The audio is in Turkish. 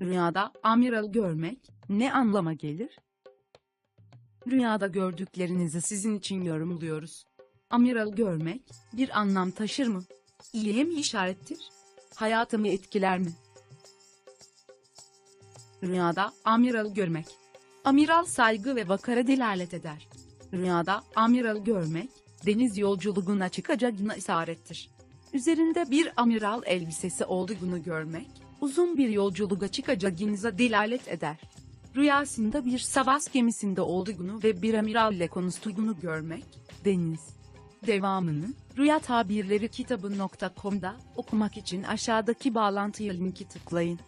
Rüyada amiral görmek ne anlama gelir? Rüyada gördüklerinizi sizin için yorumluyoruz. Amiral görmek bir anlam taşır mı? İyiye mi işarettir? Hayatımı etkiler mi? Rüyada amiral görmek. Amiral saygı ve vakara delalet eder. Rüyada amiral görmek, deniz yolculuğuna çıkacağına isarettir. Üzerinde bir amiral elbisesi olduğunu görmek, uzun bir yolculuğa çıkacağınıza delalet eder. Rüyasında bir savaş gemisinde olduğunu ve bir amiralle konuştuğunu görmek, deniz. Devamını, Rüya Tabirleri kitabı.com'da okumak için aşağıdaki bağlantıya linki tıklayın.